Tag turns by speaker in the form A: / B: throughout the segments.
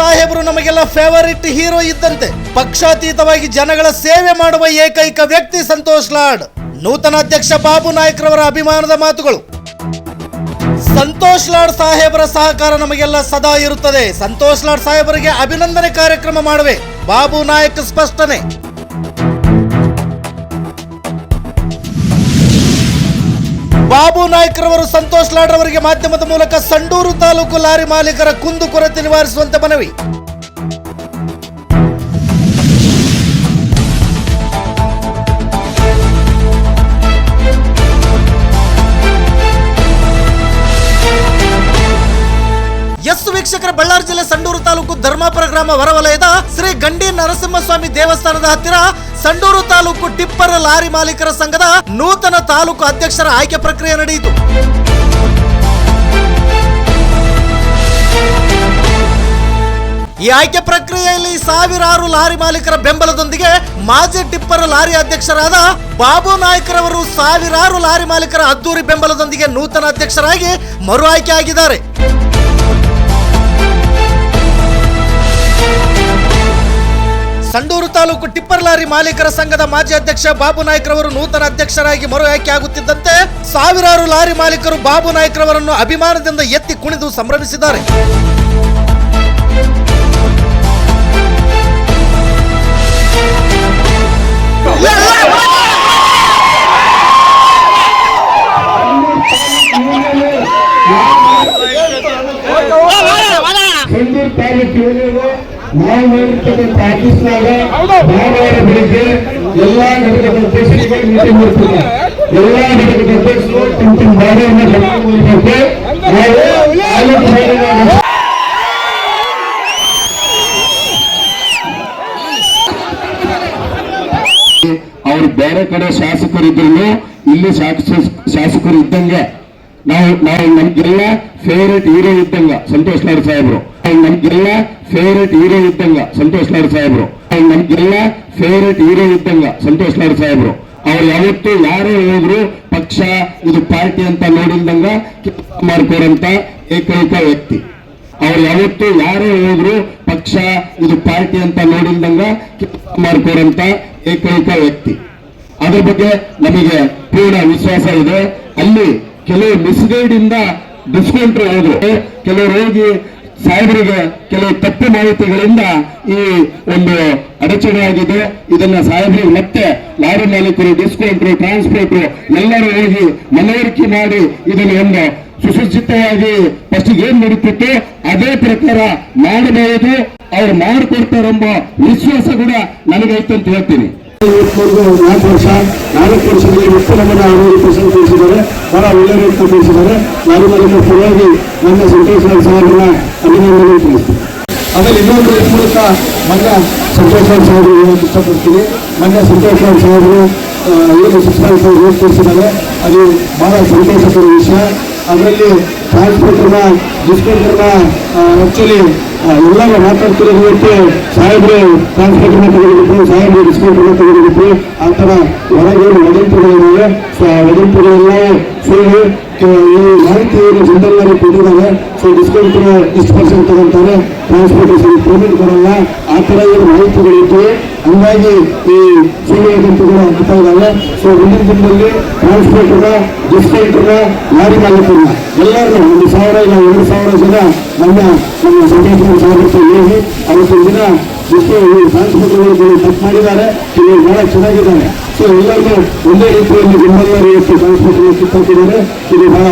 A: ಸಾಹೇಬರು ನಮಗೆಲ್ಲ favourite hero ಇದ್ದಂತೆ. ಪಕ್ಷಾತೀತವಾಗಿ ಜನಗಳ ಸೇವೆ ಮಾಡುವ ಏಕೈಕ ವ್ಯಕ್ತಿ ಸಂತೋಷ್ ಲಾಡ್. ನೂತನ ಅಧ್ಯಕ್ಷ ಬಾಬು ನಾಯಕರವರ ಅಭಿಮಾನದ ಮಾತುಗಳು. ಸಂತೋಷ್ ಲಾಡ್ ಸಾಹೇಬರ ಸಹಕಾರ ನಮಗೆಲ್ಲ ಸದಾ ಇರುತ್ತದೆ. ಸಂತೋಷ್ ಲಾಡ್ ಸಾಹೇಬರಿಗೆ ಅಭಿನಂದನೆ ಕಾರ್ಯಕ್ರಮ ಮಾಡುವೆ. ಬಾಬು ನಾಯಕ್ ಸ್ಪಷ್ಟನೆ. ನಾಯ್ಕರವರು ಸಂತೋಷ್ ಲಾಡ್ ಅವರಿಗೆ ಮಾಧ್ಯಮದ ಮೂಲಕ ಸಂಡೂರು ತಾಲೂಕು ಲಾರಿ ಮಾಲೀಕರ ಕುಂದು ಕೊರತೆ ನಿವಾರಿಸುವಂತೆ ಮನವಿ. ವೀಕ್ಷಕರ ಬಳ್ಳಾರಿ ಜಿಲ್ಲೆ ಸಂಡೂರು ತಾಲೂಕು ಧರ್ಮಾಪುರ ಗ್ರಾಮ ಹೊರವಲಯದ ಶ್ರೀ ಗಂಡಿ ನರಸಿಂಹಸ್ವಾಮಿ ದೇವಸ್ಥಾನದ ಹತ್ತಿರ ಸಂಡೂರು ತಾಲೂಕು ಟಿಪ್ಪರ್ ಲಾರಿ ಮಾಲೀಕರ ಸಂಘದ ನೂತನ ತಾಲೂಕು ಅಧ್ಯಕ್ಷರ ಆಯ್ಕೆ ಪ್ರಕ್ರಿಯೆ ನಡೆಯಿತು. ಈ ಆಯ್ಕೆ ಪ್ರಕ್ರಿಯೆಯಲ್ಲಿ ಸಾವಿರಾರು ಲಾರಿ ಮಾಲೀಕರ ಬೆಂಬಲದೊಂದಿಗೆ ಮಾಜಿ ಟಿಪ್ಪರ್ ಲಾರಿ ಅಧ್ಯಕ್ಷರಾದ ಬಾಬು ನಾಯ್ಕರವರು ಸಾವಿರಾರು ಲಾರಿ ಮಾಲೀಕರ ಅದ್ದೂರಿ ಬೆಂಬಲದೊಂದಿಗೆ ನೂತನ ಅಧ್ಯಕ್ಷರಾಗಿ ಮರು ಆಯ್ಕೆ ಆಗಿದ್ದಾರೆ ಸಂಡೂರು ತಾಲೂಕು ಟಿಪ್ಪರ್ ಲಾರಿ ಮಾಲೀಕರ ಸಂಘದ ಮಾಜಿ ಅಧ್ಯಕ್ಷ ಬಾಬು ನಾಯ್ಕರವರು ನೂತನ ಅಧ್ಯಕ್ಷರಾಗಿ ಮರು ಆಯ್ಕೆ ಆಗುತ್ತಿದ್ದಂತೆ ಸಾವಿರಾರು ಲಾರಿ ಮಾಲೀಕರು ಬಾಬು ನಾಯ್ಕರವರನ್ನು ಅಭಿಮಾನದಿಂದ ಎತ್ತಿ ಕುಣಿದು ಸಂಭ್ರಮಿಸಿದ್ದಾರೆ
B: ನಾವು ಮಾಡಿರ್ತಕ್ಕಂಥ ಆಫೀಸ್ನಾಗ ಭಾನುವಾರ ಬೆಳಿಗ್ಗೆ ಎಲ್ಲಾ ಘಟಕದ ಮೀಟಿಂಗ್ ಎಲ್ಲಾ ಘಟಕದ ಅಧ್ಯಕ್ಷರು ತಮ್ಮ ತಮ್ಮ ಭಾಗವನ್ನು ತಗೊಂಡ್ಬರ್ಬೇಕು ನಾವು ತಾಲೂಕು ಭಾಗವನ್ನು ಅವ್ರು ಬೇರೆ ಕಡೆ ಶಾಸಕರಿದ್ರು ಇಲ್ಲಿ ಶಾಸ- ಶಾಸಕರು ಇದ್ದಂಗೆ. ನಾವು ನಾವು ನಮ್ಗೆಲ್ಲ ಫೇವ್ರೇಟ್ ಹೀರೋ ಇದ್ದಂಗ ಸಂತೋಷ್ ಲಾಡ್ ಸಾಹೇಬ್ರು. ನಮ್ಗೆಲ್ಲ ಫೇವರೇಟ್ ಹೀರೋ ಇದ್ದಂಗ ಸಂತೋಷ್ ಲಾಡ್ ಸಾಹೇಬ್ರು. ನಮ್ಗೆಲ್ಲ ಫೇವರೇಟ್ ಹೀರೋ ಇದ್ದಂಗ ಸಂತೋಷ್ ಲಾಡ್ ಸಾಹೇಬ್ರು. ಅವ್ರು ಯಾವತ್ತೂ ಯಾರೇ ಹೋದ್ರು ಪಕ್ಷ, ಇದು ಪಾರ್ಟಿ ಅಂತ ನೋಡಿಲ್ದಂಗ ಮಾಡ್ಕೊಡಂತ ಏಕೈಕ ವ್ಯಕ್ತಿ. ಅವ್ರು ಯಾವತ್ತೂ ಯಾರೇ ಹೋದ್ರು ಪಕ್ಷ, ಇದು ಪಾರ್ಟಿ ಅಂತ ನೋಡಿಲ್ದಂಗ ಮಾಡ್ಕೊಡಂತ ಏಕೈಕ ವ್ಯಕ್ತಿ. ಅದ್ರ ಬಗ್ಗೆ ನಮಗೆ ಪೂರ್ಣ ವಿಶ್ವಾಸ ಇದೆ. ಅಲ್ಲಿ ಕೆಲವು ಮಿಸ್ಗೈಡ್ ಇಂದ ಡಿಸ್ಕೌಂಟ್ರು ಹೋದ್ರು ಕೆಲವರು ಹೋಗಿ ಸಾಹೇಬರಿಗೆ ಕೆಲವು ತಪ್ಪು ಮಾಹಿತಿಗಳಿಂದ ಈ ಒಂದು ಅಡಚಣೆಯಾಗಿದೆ ಇದನ್ನ ಸಾಹೇಬರಿಗೆ ಮತ್ತೆ ಲಾರಿ ಮಾಲೀಕರು ಡಿಸ್ಕೌಂಟ್ರು ಟ್ರಾನ್ಸ್ಪೋರ್ಟ್ ಎಲ್ಲರೂ ಹೋಗಿ ಮನವರಿಕೆ ಮಾಡಿ ಇದನ್ನು ಒಂದು ಸುಸಜ್ಜಿತವಾಗಿ ಫಸ್ಟ್ ಏನ್ ನಡೀತಿತ್ತು ಅದೇ ಪ್ರಕಾರ ಮಾಡಬಹುದು. ಅವ್ರು ಮಾಡಿಕೊಡ್ತಾರೆಂಬ ವಿಶ್ವಾಸ ಕೂಡ ನನಗೈತೆ ಅಂತ ಹೇಳ್ತೀನಿ. ನಾಲ್ಕು ವರ್ಷ ನಾಲ್ಕು ವರ್ಷದಲ್ಲಿ ನಮ್ಮನ್ನ ಅರವತ್ತು ಪರ್ಸೆಂಟ್ ತಿಳಿಸಿದ್ದಾರೆ ಬಹಳ ಒಳ್ಳೆ ರೀತಿ ತಿಳಿಸಿದ್ದಾರೆ ನಾನು ನನ್ನ ಪರವಾಗಿ ನನ್ನ ಸಂತೋಷ ಸಾಹೇಬರನ್ನ ಅಭಿನಂದನೆ ಆಮೇಲೆ ಇನ್ನೊಂದು ಮೂಲಕ ಮೊನ್ನೆ ಸಂತೋಷ್ ಸಾಹೇಬರು ಹೇಳಕ್ಕೆ ಇಷ್ಟಪಡ್ತೀನಿ ಮೊನ್ನೆ ಸಂತೋಷ್ ಸಾಹೇಬರು ಏನು ತೋರಿಸಿದ್ದಾರೆ ಅದು ಬಹಳ ಸಂತೋಷಕರ ವಿಷಯ ಅದರಲ್ಲಿ ಟ್ರಾನ್ಸ್ಪೋರ್ಟರ್ನ ಡಿಸ್ಕೌಂಟರ್ನ ಆಕ್ಚುಲಿ ಎಲ್ಲರೂ ಮಾತಾಡ್ತಿರೋದಕ್ಕೆ ಸಾಹೇಬ್ರೆ ಟ್ರಾನ್ಸ್ಪೋರ್ಟರ್ನ ತೆಗೆದುಬಿಟ್ರು ಸಾಹೇಬ್ರು ಡಿಸ್ಕೌಂಟರ್ನ ತೆಗೆದುಬಿಟ್ರು ಆ ಥರ ಹೊರಗೆ ವದಂತಿಗಳಿವೆ ವದಂತಿಗಳೆಲ್ಲ ಸೇರಿ ಈ ಮಾಹಿತಿಯನ್ನು ಜನರಲ್ಲರೂ ಕೊಟ್ಟಿದ್ದಾರೆ. ಸೊ ಡಿಸ್ಕೌಂಟ್ ಇಷ್ಟು ಪರ್ಸೆಂಟ್ ತಗೊಂತಾರೆ. ಟ್ರಾನ್ಸ್ಪೋರ್ಟೇಷನ್ ಪೇಮೆಂಟ್ ಕೊಡಲ್ಲ ಆ ಥರ ಏನು ಮಾಹಿತಿಗಳಿತ್ತು ಹಂಗಾಗಿ ಈ ಸೇವೆಯ ಗುಂಪುಗಳು ಆಗ್ತಾ ಇದ್ದಾವೆ. ಸೊ ಮುಂದಿನ ದಿನದಲ್ಲಿ ಟ್ರಾನ್ಸ್ಪೋರ್ಟರ್ನ ಡಿಸ್ಕೌಂಟರ್ನ ಲಾರಿ ಮಾಲೀಕರ ಎಲ್ಲರೂ ಒಂದು ಸಾವಿರ ಇಲ್ಲ ಎರಡು ಸಾವಿರ ಜನ ನಮ್ಮ ನಮ್ಮ ಸಂಘಟನೆ ಸಾಧಿಸಿ ಹೇಳಿ ಅವತ್ತು ದಿನ ಟ್ರಾನ್ಸ್ಪೋರ್ಟರ್ಗಳು ತಪ್ಪು ಮಾಡಿದ್ದಾರೆ. ಇಲ್ಲಿ ಬಹಳ ಚೆನ್ನಾಗಿದ್ದಾರೆ. ಸೊ ಎಲ್ಲರಿಗೂ ಒಂದೇ ರೀತಿಯಲ್ಲಿ ಬೆಂಬಲ ರೀತಿಯ ಟ್ರಾನ್ಸ್ಪೋರ್ಟರ್ ಕಿತ್ತಾಕಿದ್ದಾರೆ ಇದು ಬಹಳ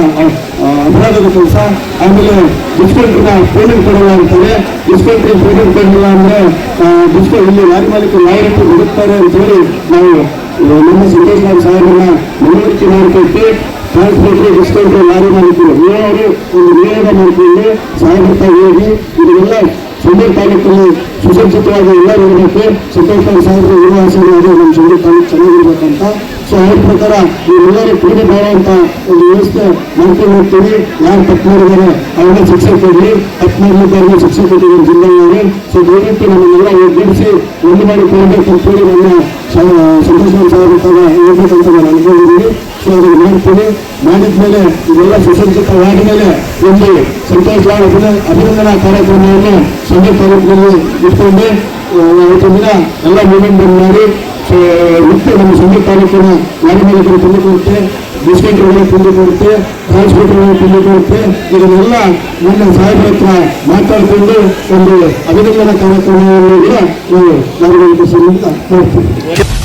B: ಅ, ಆ, ಅಪರಾಧದ ಕೆಲಸ ಆಮೇಲೆ ಡಿಸ್ಕೌಂಟ್ನ ಪೇಮೆಂಟ್ ಕೊಡಲ್ಲ ಅಂತಾರೆ ಡಿಸ್ಕೌಂಟ್ ಪೇಮೆಂಟ್ ಕೊಡಲಿಲ್ಲ ಅಂದರೆ ಡಿಸ್ಕೌಂಟ್ ಇಲ್ಲಿ ಲಾರಿ ಮಾಲೀಕರು ಬಿಡುತ್ತಾರೆ ಬದುಕ್ತಾರೆ ಅಂತ ಹೇಳಿ ನಾವು ನಮ್ಮ ಸಂತೋಷ್ ಲಾಲ್ ಸಾಹೇಬರನ್ನ ಮನವರಿಕೆ ಮಾಡಿಕೊಟ್ಟು ಟ್ರಾನ್ಸ್ಪೋರ್ಟ್ ಡಿಸ್ಕೌಂಟ್ ಲಾರಿ ಮಾಲೀಕರು ಇವರು ಒಂದು ನಿಯೋಗ ಮಾಡಿಕೊಂಡು ಸಾಹೇಬ್ರ ತಾವು ಹೋಗಿ ಇದನ್ನೆಲ್ಲ ಸಂಡೂರು ತಾಲೂಕಲ್ಲಿ ಸುಸಜ್ಜಿತವಾಗಿ ಎಲ್ಲ ಇರಬೇಕು ಸಂತೋಷ್ ಸಾಹೇಬರ ವಿವಾಸವಾಗಿ ನಮ್ಮ ಸಂಡೂರು ತಾಲೂಕು ಚೆನ್ನಾಗಿರ್ಬೇಕಂತ ಸೊ ಈ ಪ್ರಕಾರ ನೀವೆಲ್ಲರೂ ಕೂಡಿ ಅಂತ ಒಂದು ವ್ಯವಸ್ಥೆ ಮಾಡ್ಕೊಂಡು ಹೋಗ್ತೀವಿ. ಯಾರು ತಪ್ಪು ಮಾಡಿದ್ದಾರೆ ಅವ್ರನ್ನ ಶಿಕ್ಷೆ ಕೊಡ್ಲಿ. ತಪ್ಪು ಮಾಡಲಿದ್ದವ್ರಿಗೆ ಶಿಕ್ಷೆ ಕೊಟ್ಟಿದ್ದಾರೆ ಜಿಲ್ಲೆಯಲ್ಲಿ ಸೊ ದಯವಿಟ್ಟು ನಮ್ಮನ್ನೆಲ್ಲ ಒಗ್ಗೂಡಿಸಿ ಒಂದು ಮಾಡಿ ಕೊಡಬೇಕು ಅಂತೇಳಿ ನನ್ನ ಸಂತೋಷ್ ತಾವ ಹೇಳ್ಬೇಕಂತ ನಾನು ಅನ್ಕೊಂಡಿದ್ದೀನಿ ಸೊ ಅದನ್ನು ಮಾಡ್ತೀವಿ. ಮಾಡಿದ್ಮೇಲೆ ಇದೆಲ್ಲ ಸುಸಜ್ಜಿತವಾದ ಮೇಲೆ ಒಂದು ಸಂತೋಷ ಅಭಿನ- ಅಭಿನಂದನಾ ಕಾರ್ಯಕ್ರಮವನ್ನು ಸಂಜೆ ತಾಲೂಕಿನಲ್ಲಿ ಇಟ್ಕೊಂಡು ಆ, ಇವತ್ತಿನ ದಿನ ಎಲ್ಲ ಮೂವ್ಮೆಂಟ್ ಬಂದ್ ಮಾಡಿ ಮತ್ತೆ ನಮ್ಮ ತಾಲೂಕಿನ ಲಾರಿ ಮಾಲೀಕರು ತುಂಬಿಕೊಡುತ್ತೆ ಬಿಸ್ಕೆಟ್ಗಳನ್ನು ತುಂಬಿಕೊಡುತ್ತೆ ಟ್ರಾನ್ಸ್ಪೋರ್ಟ್ಗಳನ್ನು ತುಂಬಿಕೊಡುತ್ತೆ ಇದನ್ನೆಲ್ಲ ನನ್ನ ಸಾಹೇಬರ ಹತ್ರ ಮಾತಾಡಿಕೊಂಡು ಒಂದು ಅಭಿನಂದನಾ ಕಾರ್ಯಕ್ರಮವನ್ನು ಕೂಡ ನಾವು ಸಂಘದಿಂದ ಮಾಡ್ತೀವಿ.